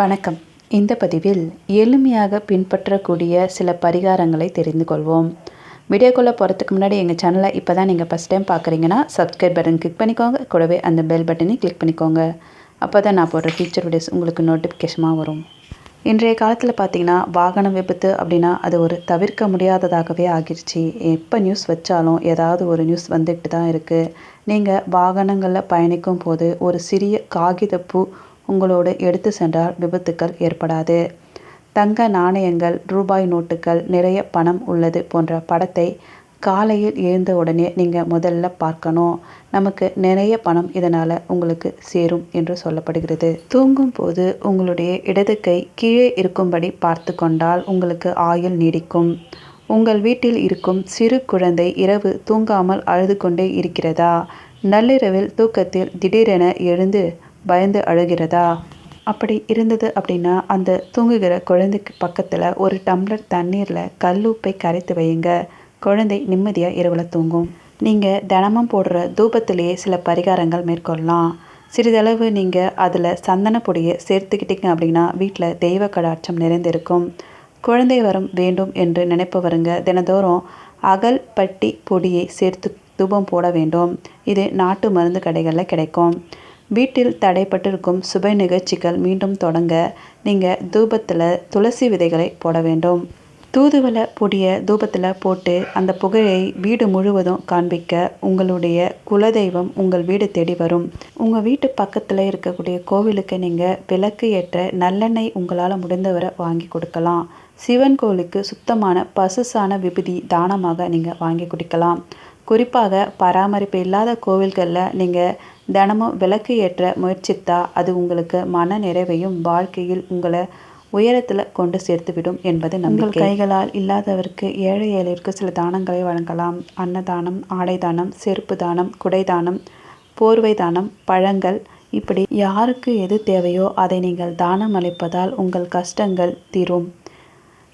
வணக்கம். இந்த பதிவில் எளிமையாக பின்பற்றக்கூடிய சில பரிகாரங்களை தெரிந்து கொள்வோம். வீடியோக்குள்ளே போகிறதுக்கு முன்னாடி எங்கள் சேனலை இப்போ தான் நீங்கள் ஃபஸ்ட் டைம் பார்க்குறீங்கன்னா சப்ஸ்கிரைப் பட்டன் கிளிக் பண்ணிக்கோங்க. கூடவே அந்த பெல் பட்டனையும் கிளிக் பண்ணிக்கோங்க. அப்போ தான் நான் போடுற ஃபியூச்சர் வீடியோஸ் உங்களுக்கு நோட்டிஃபிகேஷனாக வரும். இன்றைய காலத்தில் பார்த்தீங்கன்னா வாகன விபத்து அப்படின்னா அது ஒரு தவிர்க்க முடியாததாகவே ஆகிருச்சு. எப்போ நியூஸ் வச்சாலும் ஏதாவது ஒரு நியூஸ் வந்துக்கிட்டு தான் இருக்குது நீங்கள் வாகனங்களில் பயணிக்கும் போது ஒரு சிறிய காகிதப்பூ உங்களோடு எடுத்து சென்றால் விபத்துக்கள் ஏற்படாது. தங்க நாணயங்கள் ரூபாய் நோட்டுகள் நிறைய பணம் உள்ளது போன்ற படத்தை காலையில் எழுந்த உடனே நீங்கள் முதல்ல பார்க்கணும். நமக்கு நிறைய பணம் இதனால் உங்களுக்கு சேரும் என்று சொல்லப்படுகிறது. தூங்கும் போது உங்களுடைய இடது கை கீழே இருக்கும்படி பார்த்து கொண்டால் உங்களுக்கு ஆயுள் நீடிக்கும். உங்கள் வீட்டில் இருக்கும் சிறு குழந்தை இரவு தூங்காமல் அழுது கொண்டே இருக்கிறதா? நள்ளிரவில் தூக்கத்தில் திடீரென எழுந்து பயந்து அழுகிறதா? அப்படி இருந்தது அப்படின்னா அந்த தூங்குகிற குழந்தைக்கு பக்கத்தில் ஒரு டம்ளர் தண்ணீரில் கல்லூப்பை கரைத்து வையுங்க. குழந்தை நிம்மதியாக இரவில் தூங்கும். நீங்கள் தினமும் போடுற தூபத்திலேயே சில பரிகாரங்கள் மேற்கொள்ளலாம். சிறிதளவு நீங்கள் அதில் சந்தன பொடியை சேர்த்துக்கிட்டீங்க அப்படின்னா வீட்டில் தெய்வ கடாட்சம் நிறைந்திருக்கும். குழந்தை வரம் வேண்டும் என்று நினைப்பவருங்க தினந்தோறும் அகல் பட்டி பொடியை சேர்த்து தூபம் போட வேண்டும். இது நாட்டு மருந்து கடைகளில் கிடைக்கும். வீட்டில் தடைப்பட்டிருக்கும் சுப நிகழ்ச்சிகள் மீண்டும் தொடங்க நீங்கள் தூபத்தில் துளசி விதைகளை போட வேண்டும். தூதுவளை பொடியை தூபத்தில் போட்டு அந்த புகையை வீடு முழுவதும் காண்பிக்க உங்களுடைய குலதெய்வம் உங்கள் வீடு தேடி வரும். உங்கள் வீட்டு பக்கத்தில் இருக்கக்கூடிய கோவிலுக்கு நீங்கள் விளக்கு ஏற்ற நல்லெண்ணெய் உங்களால் முடிந்தவரை வாங்கி கொடுக்கலாம். சிவன் கோவிலுக்கு சுத்தமான பசுசான விபதி தானமாக நீங்கள் வாங்கி குடிக்கலாம். குறிப்பாக பராமரிப்பு இல்லாத கோவில்களில் நீங்கள் தினமும் விளக்கு ஏற்ற முயற்சித்தா அது உங்களுக்கு மன நிறைவையும் வாழ்க்கையில் உங்களை உயரத்தில் கொண்டு சேர்த்துவிடும் என்பது உங்கள் கைகளால் இல்லாதவருக்கு ஏழை ஏழைக்கு சில தானங்களை வழங்கலாம். அன்னதானம் ஆடை தானம் செருப்பு தானம் குடை தானம் போர்வை தானம் பழங்கள். இப்படி யாருக்கு எது தேவையோ அதை நீங்கள் தானம் அளிப்பதால் உங்கள் கஷ்டங்கள் தீரும்.